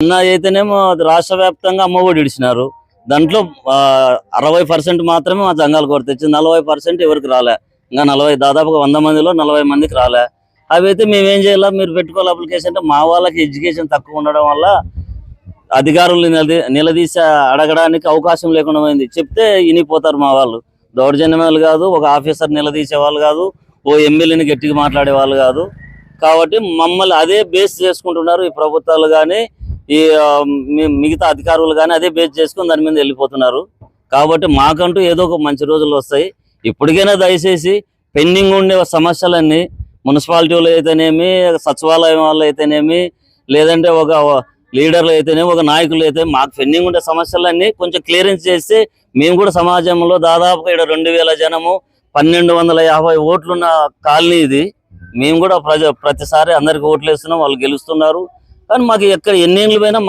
నిన్న అయితేనేమో రాష్ట్ర వ్యాప్తంగా అమ్మఒడి ఇడిచినారు. దాంట్లో అరవై పర్సెంట్ మాత్రమే మా జంగాలు కొరత వచ్చింది నలభై పర్సెంట్ ఎవరికి రాలే. ఇంకా నలభై దాదాపుగా వంద మందిలో నలభై మందికి రాలే. అవి అయితే మేము ఏం చేయాలా మీరు పెట్టుకోవాలి అప్లికేషన్ అంటే మా వాళ్ళకి ఎడ్యుకేషన్ తక్కువ ఉండడం వల్ల అధికారులు నిలదీ నిలదీసి అడగడానికి అవకాశం లేకుండా పోయింది. చెప్తే ఇనిపోతారు మా వాళ్ళు. దౌర్జన్యమాలు కాదు ఒక ఆఫీసర్ నిలదీసే వాళ్ళు కాదు ఓ ఎమ్మెల్యేని గట్టిగా మాట్లాడే వాళ్ళు కాదు. కాబట్టి మమ్మల్ని అదే బేస్ చేసుకుంటున్నారు ఈ ప్రభుత్వాలు కానీ ఈ మిగతా అధికారులు కానీ అదే బేస్ చేసుకుని దాని మీద వెళ్ళిపోతున్నారు. కాబట్టి మాకంటూ ఏదో ఒక మంచి రోజులు వస్తాయి. ఇప్పటికైనా దయచేసి పెండింగ్ ఉండే సమస్యలన్నీ మున్సిపాలిటీలు అయితేనేమి సచివాలయం వాళ్ళు అయితేనేమి లేదంటే ఒక లీడర్లు అయితేనేమి ఒక నాయకులు అయితే మాకు పెండింగ్ ఉండే సమస్యలన్నీ కొంచెం క్లియరెన్స్ చేస్తే మేము కూడా సమాజంలో దాదాపుగా ఇక్కడ రెండు వేల జనము పన్నెండు వందల యాభై ఓట్లున్న కాలనీ ఇది. మేము కూడా ప్రజ ప్రతిసారి అందరికి ఓట్లు వేస్తున్నాం వాళ్ళు గెలుస్తున్నారు. కానీ మాకు ఎక్కడ ఎన్ని ఏళ్ళు పోయినా మా